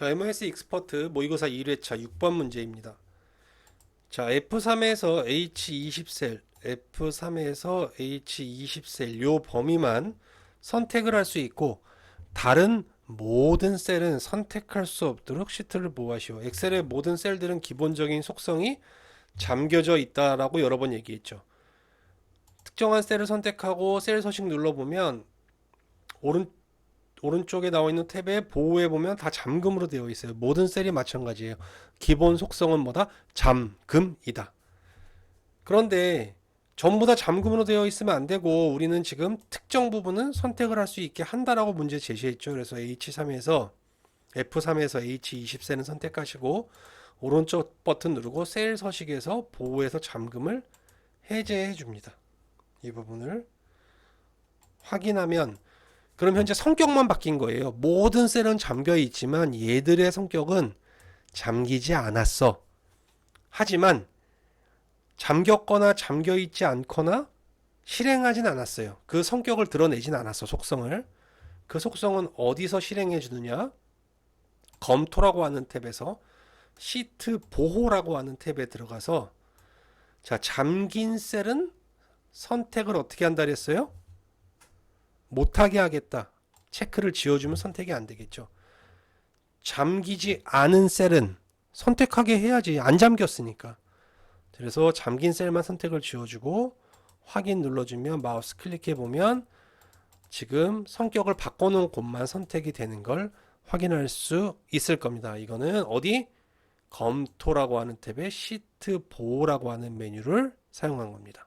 자, MOS 익스퍼트 모의고사 1회차 6번 문제입니다. 자, F3에서 H20셀, F3에서 H20셀 요 범위만 선택을 할 수 있고 다른 모든 셀은 선택할 수 없도록 시트를 보호하시오. 엑셀의 모든 셀들은 기본적인 속성이 잠겨져 있다라고 여러 번 얘기했죠. 특정한 셀을 선택하고 셀 서식 눌러보면 오른 오른쪽에 나와 있는 탭에 보호해 보면 다 잠금으로 되어 있어요. 모든 셀이 마찬가지예요. 기본 속성은 뭐다? 잠금이다. 그런데 전부 다 잠금으로 되어 있으면 안 되고 우리는 지금 특정 부분은 선택을 할 수 있게 한다라고 문제 제시했죠. 그래서 H3에서 F3에서 H20셀은 선택하시고 오른쪽 버튼 누르고 셀 서식에서 보호해서 잠금을 해제해 줍니다. 이 부분을 확인하면 그럼 현재 성격만 바뀐 거예요. 모든 셀은 잠겨 있지만 얘들의 성격은 잠기지 않았어. 하지만 잠겼거나 잠겨 있지 않거나 실행하진 않았어요. 그 성격을 드러내진 않았어, 속성을. 그 속성은 어디서 실행해 주느냐? 검토라고 하는 탭에서 시트 보호라고 하는 탭에 들어가서 자, 잠긴 셀은 선택을 어떻게 한다 그랬어요? 못하게 하겠다. 체크를 지워주면 선택이 안 되겠죠. 잠기지 않은 셀은 선택하게 해야지. 안 잠겼으니까. 그래서 잠긴 셀만 선택을 지워주고 확인 눌러주면 마우스 클릭해 보면 지금 성격을 바꿔놓은 곳만 선택이 되는 걸 확인할 수 있을 겁니다. 이거는 어디? 검토라고 하는 탭에 시트 보호라고 하는 메뉴를 사용한 겁니다.